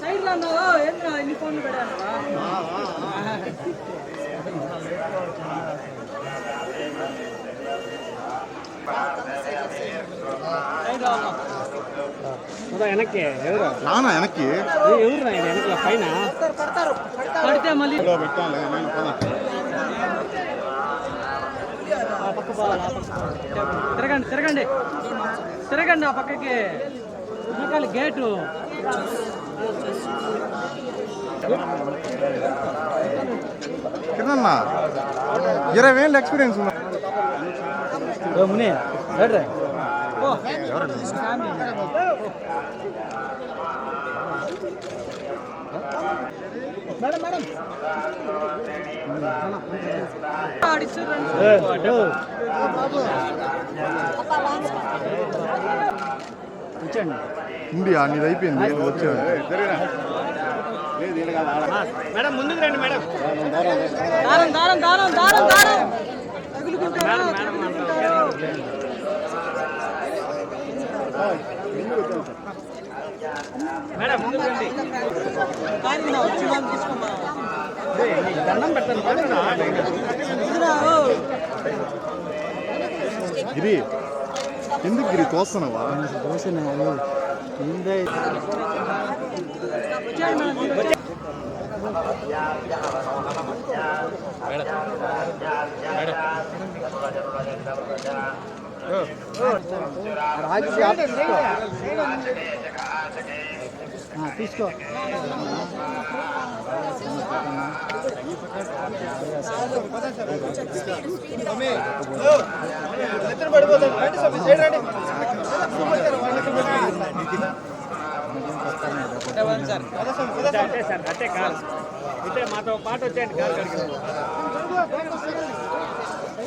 Side లో ఉన్నావా ఏంద్రా ఇన్ని ఫోన్లు పెట్టాను సైడ్ లో ఉన్నావు వెనక్కి ఎవరు నానా వెనక్కి ఎవరు వెనక్కి పైన పడితే మళ్ళీ పెట్టాను నేను పద. పక్క పోవాలి. తిరగండి తిరగండి. తిరగండి ఆ పక్కకి. వెనకాల గేటు. ఇరవై వేలు ఎక్స్పీరియన్స్ ఉంది ముని రైట్ మేడం మేడం కూర్చోండి ఇండియా నీది అయిపోయింది వచ్చావు మేడం ముందుకు రండి మేడం. దారం దారం దారం దారం దారం. గిరి ఎందుకు గిరి తోస్తున్నావా? తీసుకో అంటే సార్ అంటే కాదు. అంటే మాతో పాటు వచ్చేయండి కారు కడిగి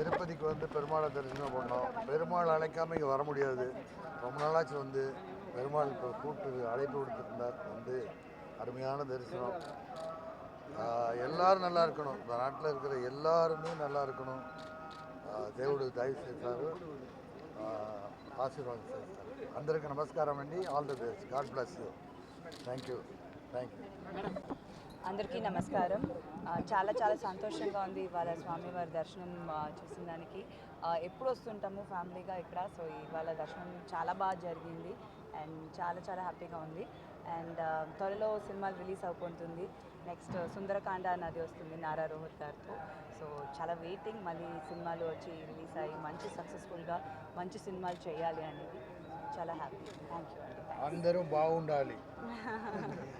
திருப்பதிக்கு வந்து பெருமாளை தரிசனம் பண்ணோம். பெருமாள் அழைக்காமல் இங்கே வர முடியாது. ரொம்ப நாளாச்சு வந்து பெருமாள் இப்போ கூப்பிட்டு அழைப்பு கொடுத்துருந்தார் வந்து அருமையான தரிசனம். எல்லோரும் நல்லா இருக்கணும். இந்த நாட்டில் இருக்கிற எல்லாருமே நல்லா இருக்கணும். தேவோடு தயவு செய்தார் ஆசீர்வாதம் சார். அந்தருக்கு நமஸ்காரம் பண்ணி all the best God bless you thank you thank you అందరికీ నమస్కారం. చాలా చాలా సంతోషంగా ఉంది ఇవాళ స్వామివారి దర్శనం చూసిన దానికి. ఎప్పుడు వస్తుంటాము ఫ్యామిలీగా ఇక్కడ? సో ఇవాళ దర్శనం చాలా బాగా జరిగింది అండ్ చాలా చాలా హ్యాపీగా ఉంది. అండ్ త్వరలో సినిమాలు రిలీజ్ అయిపోతుంది నెక్స్ట్ సుందరకాండ అన్నది వస్తుంది నారా రోహిత్ గారితో. సో చాలా వెయిటింగ్ మళ్ళీ సినిమాలు వచ్చి రిలీజ్ అయ్యి మంచి సక్సెస్ఫుల్గా మంచి సినిమాలు చేయాలి అనేది చాలా హ్యాపీ. థ్యాంక్ యూ అండి. అందరూ బాగుండాలి.